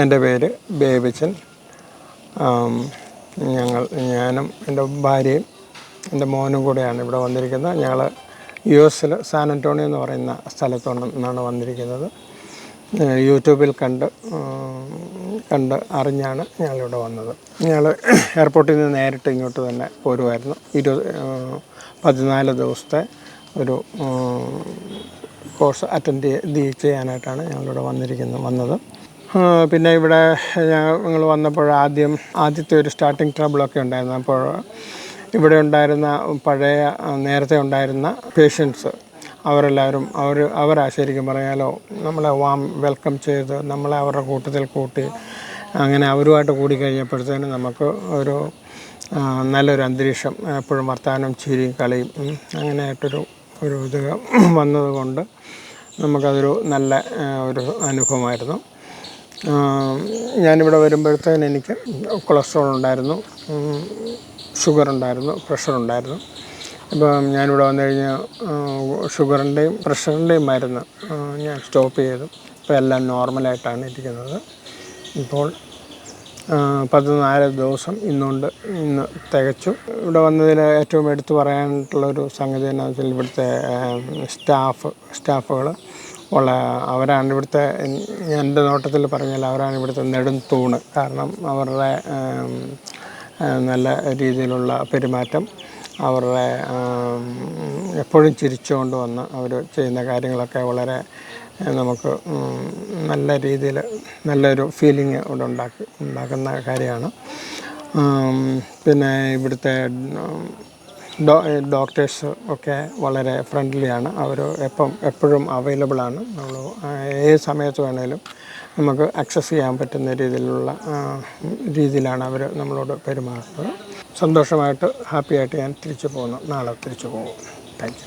എന്റെ പേര് ബേബിച്ചൻ. ഞങ്ങൾ ഞാനും എന്റെ ഭാര്യയും എന്റെ മോനും കൂടെയാണ് ഇവിടെ വന്നിരിക്കുന്നത്. ഞങ്ങൾ യു എസിൽ സാൻ അന്റോണിയോ എന്ന് പറയുന്ന സ്ഥലത്തു നിന്നാണ് വന്നിരിക്കുന്നത് യൂട്യൂബിൽ കണ്ട് കണ്ട് അറിഞ്ഞാണ് ഞങ്ങളിവിടെ വന്നത്. ഞങ്ങൾ എയർപോർട്ടിൽ നിന്ന് നേരിട്ട് ഇങ്ങോട്ട് തന്നെ പോരുമായിരുന്നു. ഇരുപത് പതിനാല് ദിവസത്തെ ഒരു കോഴ്സ് അറ്റൻഡ് ചെയ്യാനായിട്ടാണ് ഞങ്ങളിവിടെ വന്നിരിക്കുന്നത് വന്നത്. പിന്നെ ഇവിടെ ഞങ്ങൾ വന്നപ്പോൾ ആദ്യം ആദ്യത്തെ ഒരു സ്റ്റാർട്ടിങ് ട്രബിളൊക്കെ ഉണ്ടായിരുന്നു. അപ്പോൾ ഇവിടെ ഉണ്ടായിരുന്ന പഴയ നേരത്തെ ഉണ്ടായിരുന്ന പേഷ്യൻസ് അവരെല്ലാവരും അവർ അവരാ ശരിക്കും പറയാലോ നമ്മളെ വാം വെൽക്കം ചെയ്ത് നമ്മളെ അവരുടെ കൂട്ടത്തിൽ കൂട്ടി അങ്ങനെ അവരുമായിട്ട് കൂടി കഴിഞ്ഞപ്പോഴത്തേനും നമുക്ക് ഒരു നല്ലൊരു അന്തരീക്ഷം എപ്പോഴും വർത്തമാനം ചിരിയും കളിയും അങ്ങനെയായിട്ടൊരു ഒരു ഇത് വന്നതുകൊണ്ട് നമുക്കതൊരു നല്ല ഒരു അനുഭവമായിരുന്നു. ഞാനിവിടെ വരുമ്പോഴത്തേന് എനിക്ക് കൊളസ്ട്രോൾ ഉണ്ടായിരുന്നു. ഷുഗർ ഉണ്ടായിരുന്നു പ്രഷർ ഉണ്ടായിരുന്നു. ഇപ്പം ഞാനിവിടെ വന്നു കഴിഞ്ഞാൽ ഷുഗറിന്റെയും പ്രഷറിന്റെയും മരുന്ന് ഞാൻ സ്റ്റോപ്പ് ചെയ്തു. ഇപ്പോൾ എല്ലാം നോർമലായിട്ടാണ് ഇരിക്കുന്നത്. ഇപ്പോൾ പതിനാല് ദിവസം ഇന്നുകൊണ്ട് ഇന്ന് തികച്ചു. ഇവിടെ വന്നതിൽ ഏറ്റവും എടുത്തു പറയാനായിട്ടുള്ളൊരു സംഗതി എന്താണെന്ന് വെച്ചാൽ ഇവിടുത്തെ സ്റ്റാഫ് സ്റ്റാഫുകൾ ഉള്ള അവരാണ് ഇവിടുത്തെ എന്റെ നോട്ടത്തിൽ പറഞ്ഞാൽ അവരാണ് ഇവിടുത്തെ നെടും തൂണ്. കാരണം അവരുടെ നല്ല രീതിയിലുള്ള പെരുമാറ്റം അവരുടെ എപ്പോഴും ചിരിച്ചുകൊണ്ട് വന്ന് അവർ ചെയ്യുന്ന കാര്യങ്ങളൊക്കെ വളരെ നമുക്ക് നല്ല രീതിയിൽ നല്ലൊരു ഫീലിംഗ് ഇവിടെ ഉണ്ടാക്കി ഉണ്ടാക്കുന്ന കാര്യമാണ്. പിന്നെ ഇവിടുത്തെ ഡോക്ടേഴ്സ് ഒക്കെ വളരെ ഫ്രണ്ട്ലിയാണ് അവർ എപ്പം എപ്പോഴും അവൈലബിളാണ് നമ്മൾ ഏത് സമയത്ത് വേണേലും നമുക്ക് അക്സസ് ചെയ്യാൻ പറ്റുന്ന രീതിയിലുള്ള രീതിയിലാണ് അവർ നമ്മളോട് പെരുമാറുന്നത്. സന്തോഷമായിട്ട് ഹാപ്പിയായിട്ട് ഞാൻ തിരിച്ചു പോകുന്നു. നാളെ തിരിച്ചു പോകും. താങ്ക്